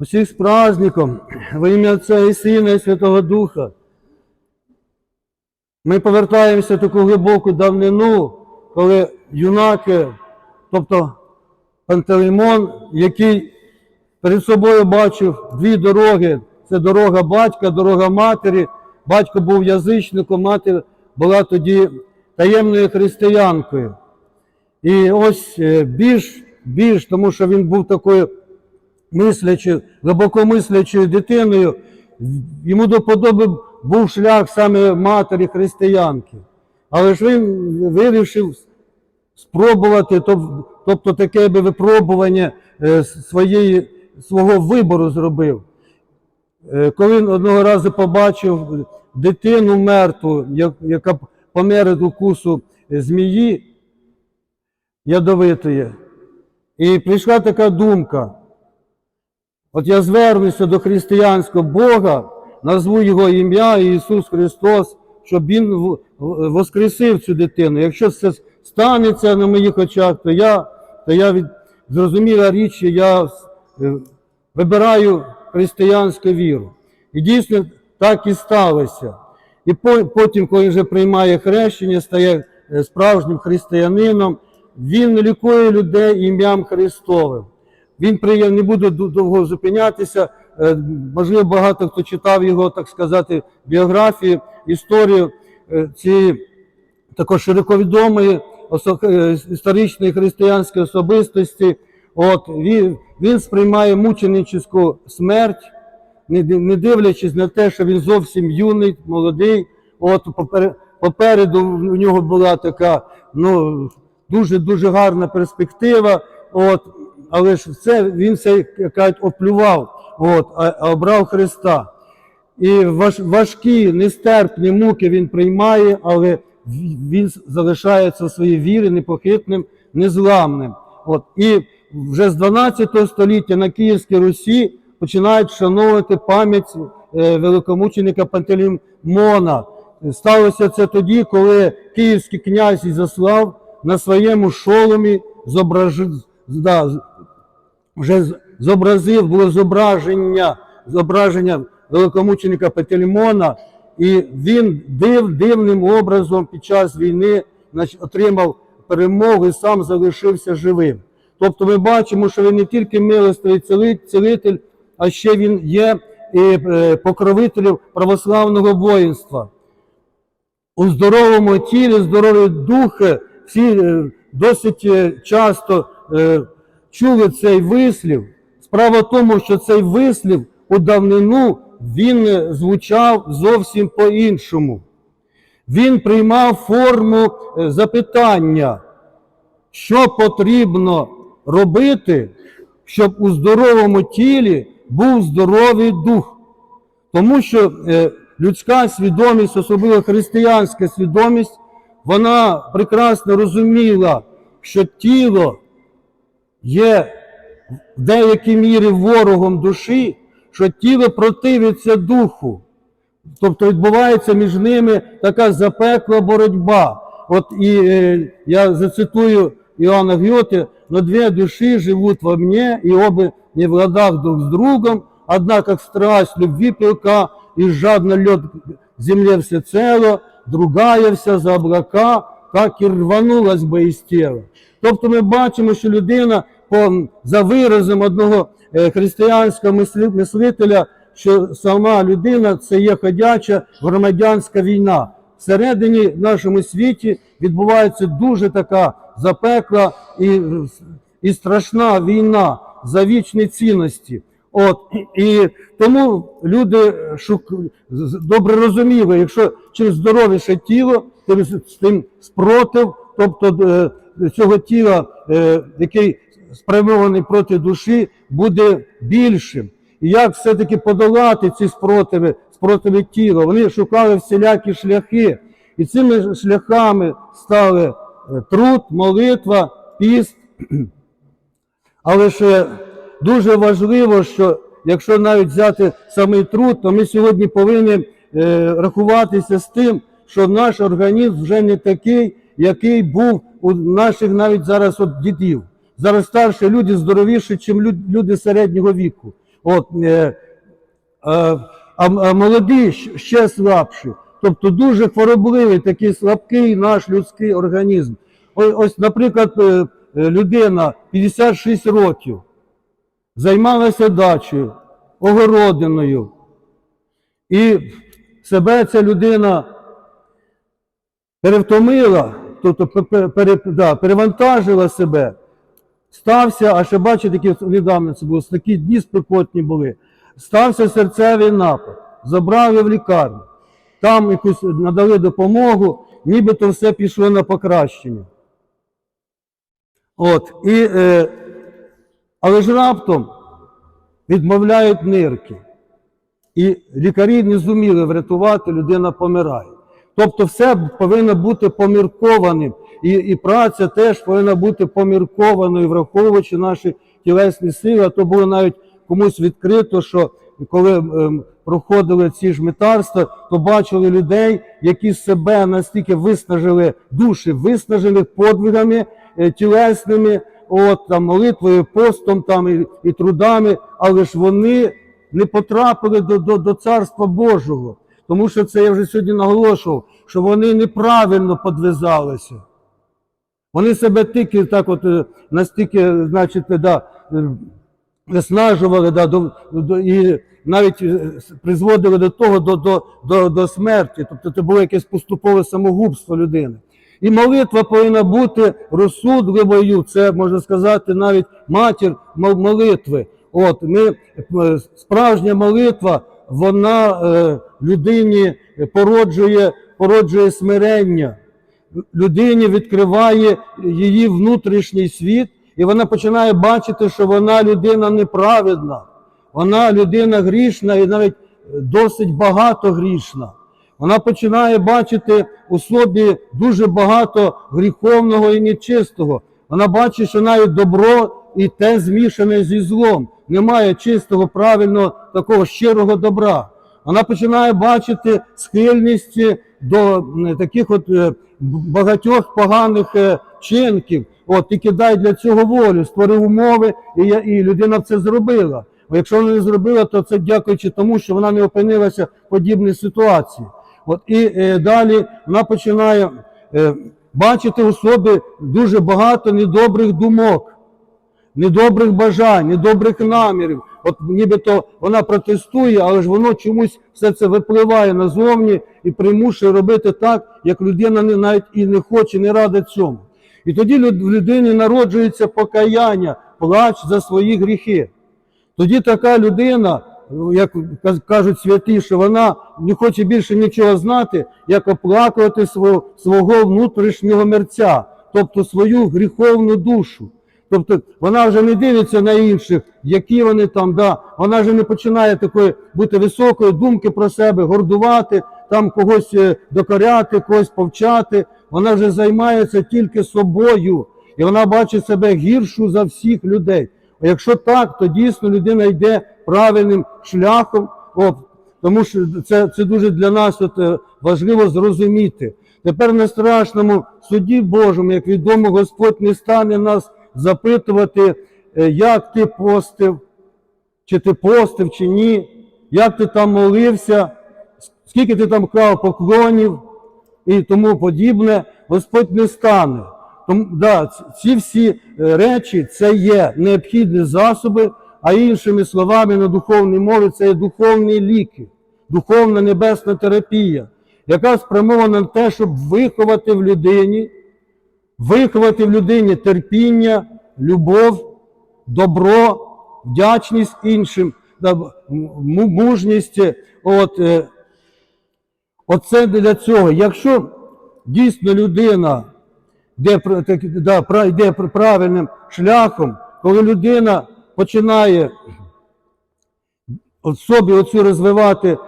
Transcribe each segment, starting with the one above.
Усіх з праздником, во ім'я Отця і Сина і Святого Духа. Ми повертаємося в таку глибоку давнину, коли юнаки, тобто Пантелеймон, який перед собою бачив дві дороги. Це дорога батька, дорога матері. Батько був язичником, мати була тоді таємною християнкою. І ось е, більш, більш, тому що він був такою мислячою, глибоко мислячою дитиною, йому до подоби був шлях саме матері християнки. Але ж він вирішив спробувати, тобто таке би випробування е, своєї, свого вибору зробив. Е, Коли він одного разу побачив дитину мертву, яка помер від укусу змії ядовитої, і прийшла така думка. От я звернуся до християнського Бога, назву його ім'я Ісус Христос, щоб Він воскресив цю дитину. Якщо це станеться на моїх очах, то я, то я від, зрозуміла річ, я е, вибираю християнську віру. І дійсно так і сталося. І потім, коли він вже приймає хрещення, стає е, справжнім християнином, він лікує людей ім'ям Христовим. Він приє- не буду довго зупинятися. е, Можливо, багато хто читав його, так сказати, біографію, історію е, цієї також широковідомої е, історичної християнської особистості. От він, він сприймає мученическу смерть, не, не дивлячись на те, що він зовсім юний, молодий. От попер- попереду у нього була така ну, дуже дуже гарна перспектива. От, але ж це він це кажуть, оплював, от, а, обрав Христа. І важ, важкі, нестерпні муки він приймає, але він залишається в своїй вірі непохитним, незламним. От. І вже з 12 століття на Київській Русі починають вшановувати пам'ять е, великомученика Пантелеймона. Сталося це тоді, коли київський князь Ізяслав на своєму шоломі зображив, да, вже зобразив, було зображення, зображення великомученика Петельмона, і він див, дивним образом під час війни значить, отримав перемогу і сам залишився живим. Тобто ми бачимо, що він не тільки милостивий цілитель, а ще він є і е, покровителем православного воїнства у здоровому тілі, здорові духи, всі е, досить е, часто е, чули цей вислів. Справа в тому, що цей вислів у давнину він е, звучав зовсім по-іншому. Він приймав форму е, запитання, що потрібно робити, щоб у здоровому тілі був здоровий дух. Тому що е, людська свідомість, особливо християнська свідомість, вона прекрасно розуміла, що тіло є в деякій мірі ворогом душі, що тіло противиться духу. Тобто відбувається між ними така запекла боротьба. От і е, я зацитую Иоанна Гьоте, но две души живут во мне, и обе не в ладах друг с другом, одна как страсть любви пилка, и жадно лед земле всецело, другая вся за облака, так і рванулась би із тіла. Тобто ми бачимо, що людина по, за виразом одного е, християнського мислителя, що сама людина це є ходяча громадянська війна. Всередині в нашому світі відбувається дуже така запекла і, і страшна війна за вічні цінності. От і тому люди шук... добре розуміли, якщо чим здоровіше тіло, тим, тим спротив, тобто е, цього тіла, е, який спрямований проти душі, буде більшим. І як все-таки подолати ці спротиви, спротиви тіла? Вони шукали всілякі шляхи. І цими шляхами стали е, труд, молитва, піст. Але ще дуже важливо, що якщо навіть взяти самий труд, то ми сьогодні повинні е, рахуватися з тим, що наш організм вже не такий, який був у наших навіть зараз от дідів. Зараз старші люди здоровіші, ніж люди середнього віку. От, е, е, а, молоді ще слабші. Тобто дуже хворобливий, такий слабкий наш людський організм. Ось, наприклад, е, е, людина 56 років займалася дачею, огородиною. І себе ця людина перевтомила, тобто пе- пе- пере, да, перевантажила себе, стався, а ще бачите, такі недавно це було, такі дні спекотні були, стався серцевий напад, забрав його в лікарню, там якусь надали допомогу, нібито все пішло на покращення. От, і, е, але ж раптом відмовляють нирки. І лікарі не зуміли врятувати, людина помирає. Тобто все повинно бути поміркованим. І, і праця теж повинна бути поміркованою, враховуючи наші тілесні сили. А то було навіть комусь відкрито, що коли ем, проходили ці ж метарства, то бачили людей, які себе настільки виснажили, душі виснажені подвигами е, тілесними, от, там, молитвою, постом там, і, і трудами, але ж вони не потрапили до, до, до Царства Божого. Тому що це я вже сьогодні наголошував, що вони неправильно подвизалися. Вони себе тільки так от е, настільки, значить, да, е, виснажували, да, до, до, і навіть е, призводили до того, до, до, до, до смерті. Тобто це було якесь поступове самогубство людини. І молитва повинна бути розсудливою. Це можна сказати навіть матір молитви. От ми е, справжня молитва, вона е, людині породжує, породжує смирення. Людині відкриває її внутрішній світ, і вона починає бачити, що вона людина неправедна, вона людина грішна і навіть досить багато грішна. Вона починає бачити у собі дуже багато гріховного і нечистого. Вона бачить, що навіть добро і те змішане зі злом. Немає чистого, правильного, такого щирого добра. Вона починає бачити схильність до таких от е, багатьох поганих е, чинків. От і кидай для цього волю, створив умови, і, я- і людина це зробила. Бо якщо вона не зробила, то це дякуючи тому, що вона не опинилася в подібній ситуації. От і е, далі вона починає е, бачити у собі дуже багато недобрих думок недобрих бажань, недобрих намірів. От нібито вона протестує, але ж воно чомусь все це випливає назовні і примушує робити так, як людина не, навіть і не хоче, не рада цьому. І тоді в людині народжується покаяння, плач за свої гріхи. Тоді така людина, як кажуть святі, що вона не хоче більше нічого знати, як оплакувати свого, свого внутрішнього мерця, тобто свою гріховну душу. Тобто вона вже не дивиться на інших, які вони там, да, вона вже не починає такої бути високої думки про себе, гордувати, там когось е, докоряти, когось повчати. Вона вже займається тільки собою, і вона бачить себе гіршу за всіх людей. А якщо так, то дійсно людина йде правильним шляхом, О, тому що це, це дуже для нас от, е, важливо зрозуміти. Тепер на страшному суді Божому, як відомо, Господь не стане нас запитувати, е, як ти постив, чи ти постив, чи ні, як ти там молився, скільки ти там клав поклонів і тому подібне, Господь не стане. Тому, да, ці всі е, речі це є необхідні засоби, а іншими словами на духовній мові це є духовні ліки, духовна небесна терапія, яка спрямована на те, щоб виховати в людині, виховати в людині терпіння, любов, добро, вдячність іншим, мужність. От, е, Оце для цього. Якщо дійсно людина йде, йде правильним шляхом, коли людина починає в собі оцю розвивати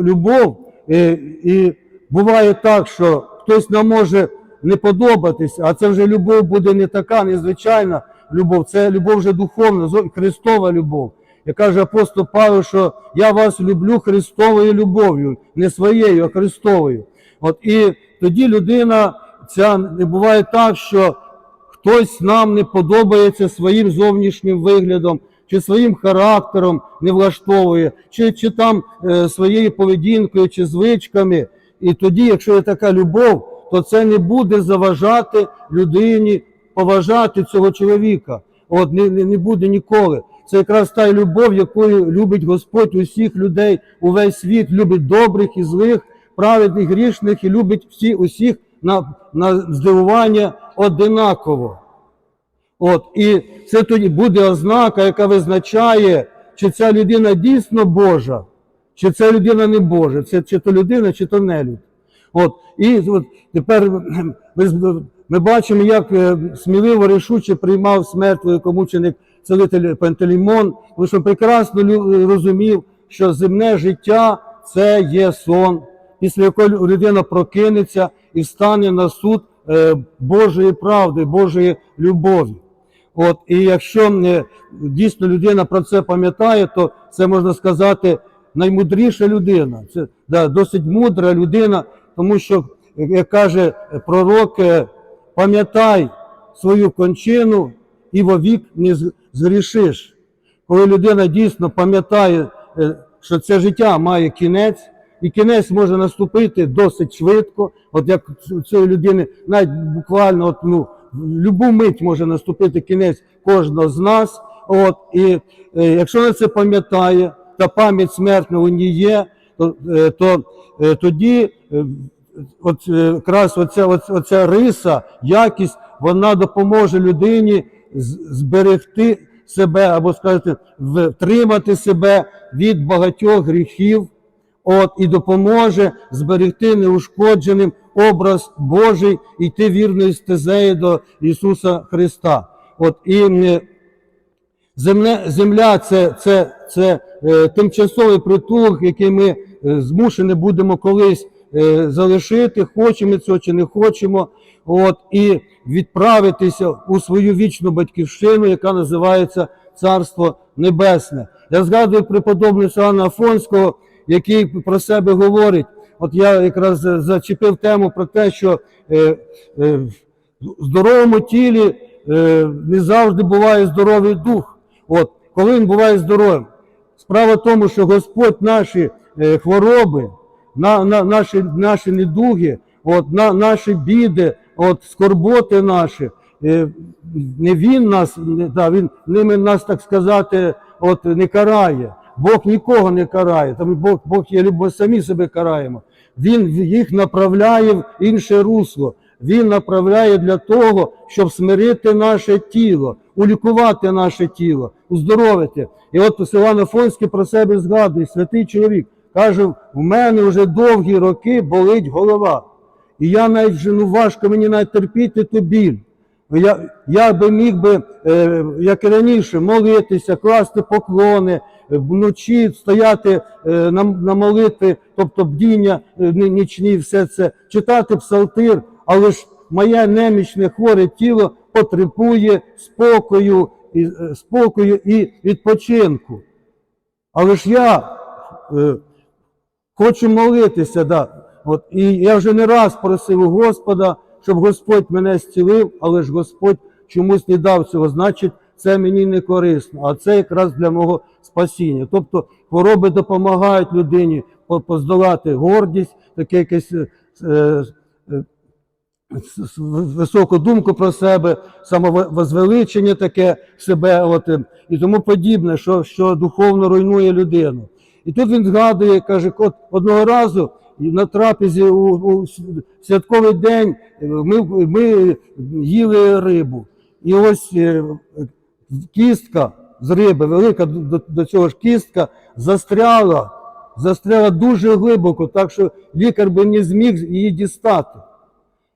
любов, е, і буває так, що хтось нам може не подобатися, а це вже любов буде не така, незвичайна любов, це любов вже духовна, Христова любов. Як каже апостол Павло, що я вас люблю Христовою любов'ю, не своєю, а Христовою. От і тоді людина ця не буває так, що хтось нам не подобається своїм зовнішнім виглядом, чи своїм характером не влаштовує, чи, чи там е, своєю поведінкою, чи звичками. І тоді, якщо є така любов, то це не буде заважати людині поважати цього чоловіка. От не, не, буде ніколи. Це якраз та любов, якою любить Господь усіх людей, увесь світ, любить добрих і злих, праведних, грішних і любить всі усіх на, на здивування одинаково. От, і це тоді буде ознака, яка визначає, чи ця людина дійсно Божа, чи ця людина не Божа, це чи то людина, чи то нелюд. От, і от, тепер ми, ми бачимо, як е, сміливо рішуче приймав смерть великомученик целитель Пантелеймон, тому що прекрасно розумів, що земне життя це є сон, після якого людина прокинеться і встане на суд е, Божої правди, Божої любові. От, і якщо е, дійсно людина про це пам'ятає, то це можна сказати наймудріша людина. Це да, досить мудра людина, тому що, як каже пророк, е, пам'ятай свою кончину і вовік не згрішиш. Коли людина дійсно пам'ятає, е, що це життя має кінець, і кінець може наступити досить швидко, от як у цієї людини, навіть буквально от, ну, в любу мить може наступити кінець кожного з нас. От, і е, якщо вона це пам'ятає, та пам'ять смертна у ній є, то, е, то е, тоді от, е, якраз оця, оця, риса, якість, вона допоможе людині зберегти себе, або скажете, втримати себе від багатьох гріхів, от, і допоможе зберегти неушкодженим образ Божий йти вірною стезею до Ісуса Христа. От, і е, Земне, земля це, це, це е, тимчасовий притулок, який ми е, змушені будемо колись е, залишити, хочемо цього чи не хочемо, от, і відправитися у свою вічну батьківщину, яка називається Царство Небесне. Я згадую преподобного Іоанна Афонського, який про себе говорить. От я якраз е, зачепив тему про те, що е, е, в здоровому тілі е, не завжди буває здоровий дух. От, коли він буває здоровим. Справа в тому, що Господь наші е, хвороби, на, на, наші, наші недуги, от, на, наші біди, от, скорботи наші, е, не Він нас, да, він ними нас, так сказати, от, не карає. Бог нікого не карає, тому Бог, Бог є любов, самі себе караємо. Він їх направляє в інше русло. Він направляє для того, щоб смирити наше тіло, улікувати наше тіло, уздоровити. І от Іван Афонський про себе згадує, святий чоловік, каже, в мене вже довгі роки болить голова. І я навіть вже ну, важко мені навіть терпіти ту біль. Я, я би міг би, е, як і раніше, молитися, класти поклони, е, вночі стояти е, на, на молитві, тобто бдіння е, нічні, все це, читати псалтир, але ж моє немічне хворе тіло потребує спокою, і, е, спокою і відпочинку. Але ж я е, хочу молитися, да. От, і я вже не раз просив у Господа, щоб Господь мене зцілив, але ж Господь чомусь не дав цього. Значить, це мені не корисно, а це якраз для мого спасіння. Тобто хвороби допомагають людині поздолати гордість, таке якесь е, е, с- високу думку про себе, самовозвеличення таке себе, от, е, і тому подібне, що, що духовно руйнує людину. І тут він згадує, каже, от одного разу на трапезі у, у святковий день ми, ми їли рибу. І ось е, кістка з риби, велика до, до цього ж кістка, застряла, застряла дуже глибоко, так що лікар би не зміг її дістати.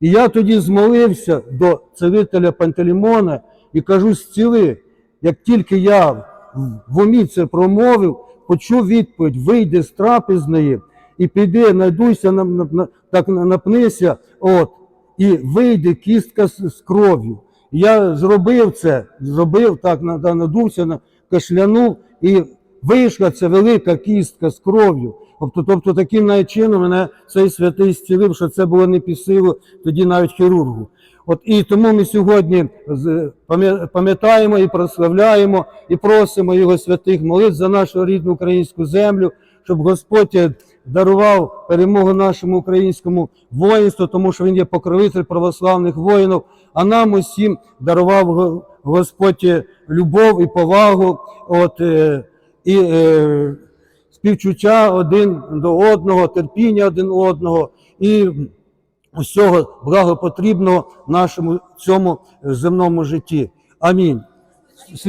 І я тоді змолився до царителя Пантелеймона і кажу, зціли. Як тільки я в умі це промовив, почув відповідь, вийди з трапезної і піди, найдуйся, на, на, на- так напнися, от, і вийде кістка з, з кров'ю. Я зробив це, зробив так, на- на- надувся, на, кашлянув, і вийшла ця велика кістка з кров'ю. Тобто, тобто таким чином мене цей святий зцілив, що це було не під силу тоді навіть хірургу. От і тому ми сьогодні пам'ятаємо і прославляємо і просимо його святих молитв за нашу рідну українську землю, щоб Господь дарував перемогу нашому українському воїнству, тому що він є покровитель православних воїнів, а нам усім дарував Господь любов і повагу, от, е, і е, співчуття один до одного, терпіння один одного. І усього благопотрібного нашому цьому земному житті. Амінь.